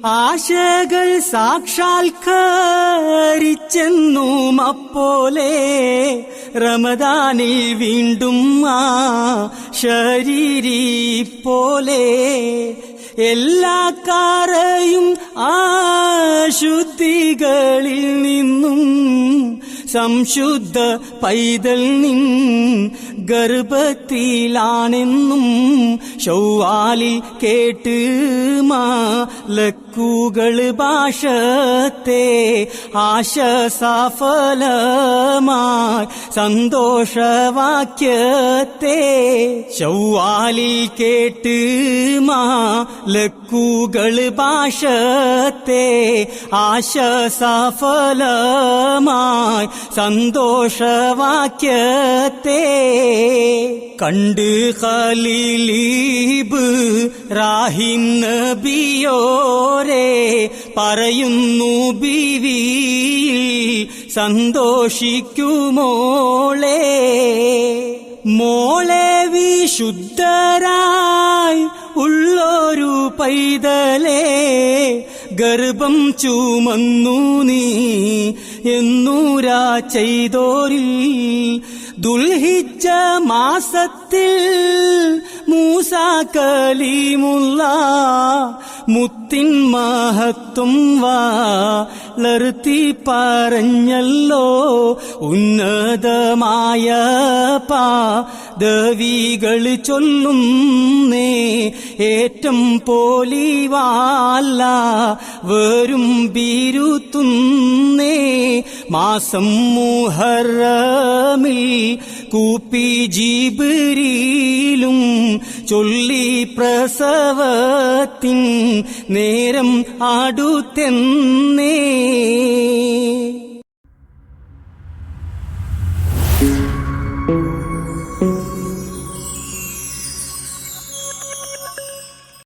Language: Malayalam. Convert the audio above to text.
ആശകൾ സാക്ഷാത്കരിച്ചെന്നും അപ്പോലെ റമദാനിൽ വീണ്ടും ആ ശരീരി പോലെ എല്ലാ കാറയും ആശുദ്ധികളിൽ നിന്നും സംശുദ്ധ പൈതൽ നിൻ ഗർഭത്തിലാണെന്നും ശൗവാലി കേട്ട് മാലക്കുകൾ ഭാഷത്തെ ആശ സഫലമായി സന്തോഷവാക്യത്തെ ചൊവ്വാലിൽ കേട്ട് മാ ലക്കൂകൾ ഭാഷത്തെ ആശ സഫലമായി സന്തോഷവാക്യത്തെ കണ്ട് ഖലീലീബ് റാഹിം നബിയോരേ പറയുന്നു ബിവി സന്തോഷിക്കുമോളെ. മോളെ വിശുദ്ധരായി ഉള്ളൊരു പൈതലേ ഗർഭം ചുമന്നു നീ എന്നൂരാ ചെയ്തോരിൽ ദുൽഹിജ മാസത്തിൽ മൂസ കലീമുള്ള മുത്തിൻ മഹത്വം വളർത്തി പറഞ്ഞല്ലോ. ഉന്നതമായ പാദവികൾ ചൊല്ലുന്നേ ഏറ്റം പോലിവാല്ല. വരും ബീരുത്തുന്നേ മാസം മുഹറമിൽ കൂപ്പി ജീബിരിയിലും ചൊല്ലി പ്രസവത്തിൻ നേരം അടുത്തെന്നേ